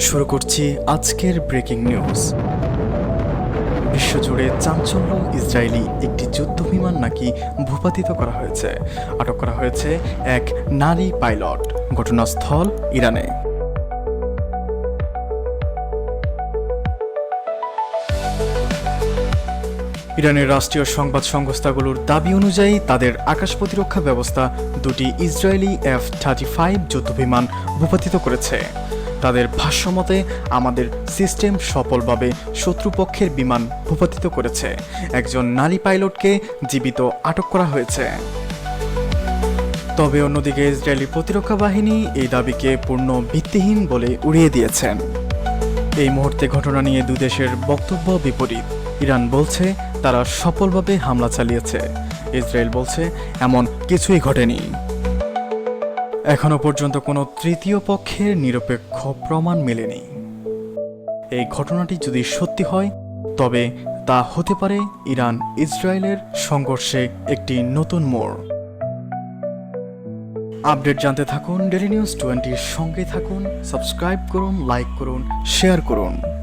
শুরু করছি আজকের ব্রেকিং নিউজ। বিশ্বজুড়ে চাঞ্চল্য ইসরায়েলি একটি যুদ্ধ বিমান নাকি ভূপাতিত করা হয়েছে। আটক করা হয়েছে এক নারী পাইলট। ঘটনাস্থল ইরানে। ইরানের রাষ্ট্রীয় সংবাদ সংস্থাগুলোর দাবি অনুযায়ী তাদের আকাশ প্রতিরক্ষা ব্যবস্থা দুটি ইসরায়েলি এফ থার্টি ফাইভ যুদ্ধবিমান ভূপাতিত করেছে। তাদের ভাষ্যমতে, আমাদের সিস্টেম সফলভাবে শত্রুপক্ষের বিমান ভূপাতিত করেছে। একজন নারী পাইলটকে জীবিত আটক করা হয়েছে। তবে অন্যদিকে ইসরায়েলি প্রতিরক্ষা বাহিনী এই দাবিকে পূর্ণ ভিত্তিহীন বলে উড়িয়ে দিয়েছেন এই মুহূর্তে ঘটনা নিয়ে দুই দেশের বক্তব্য বিপরীত। ইরান বলছে তারা সফলভাবে হামলা চালিয়েছে। ইসরায়েল বলছে, এমন কিছুই ঘটেনি। এখনও পর্যন্ত কোনো তৃতীয় পক্ষের নিরপেক্ষ প্রমাণ মেলেনি। এই ঘটনাটি যদি সত্যি হয়, তবে তা হতে পারে ইরান ইসরায়েলের সংঘর্ষে একটি নতুন মোড়। আপডেট জানতে থাকুন ডেলি নিউজ টোয়েন্টির সঙ্গে থাকুন, সাবস্ক্রাইব করুন, লাইক করুন, শেয়ার করুন।